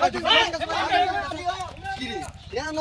Let's go.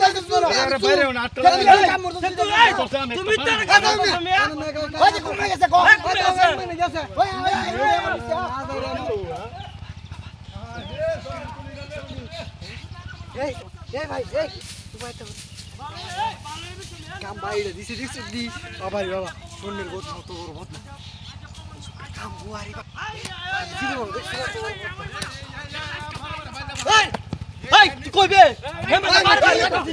গাছ তুমি তো কথা তুমি ওই যে কমে গেছে কম কমে গেছে। ওই ওই এই এই ভাই এই তোমার তো কাম বাইরে দিছি দিছি দি বাবা রে বাবা শূন্যের গোছ কত বড় বদনা কাম বুয়ারি জীবন দেখছ না কইবে মানে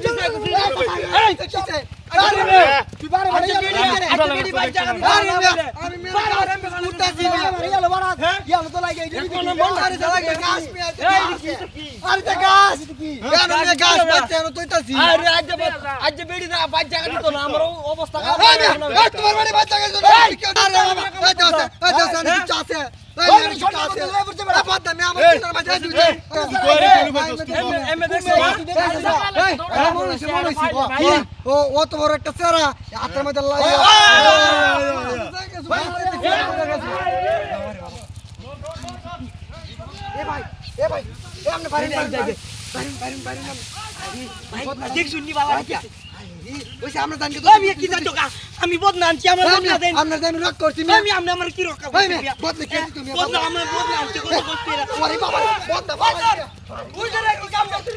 আচ্ছা মন অবস্থা তোমার বাড়ি একটা চেহারা হাতের মধ্যে এ ভাই এ ভাই এ আপনি বাড়ি বাড়ি যাইবে বাড়ি আমি বদনা আনছি আমার বদনা দেন আমরা জানি রক করছি আমি আমরা আমার কি রক্ষা করছি বদলে কে তুমি বদনা আমার বদনা আনছি কত কষ্ট ওরে বাবা বদলে বাবা উঠে কি কাম করছিস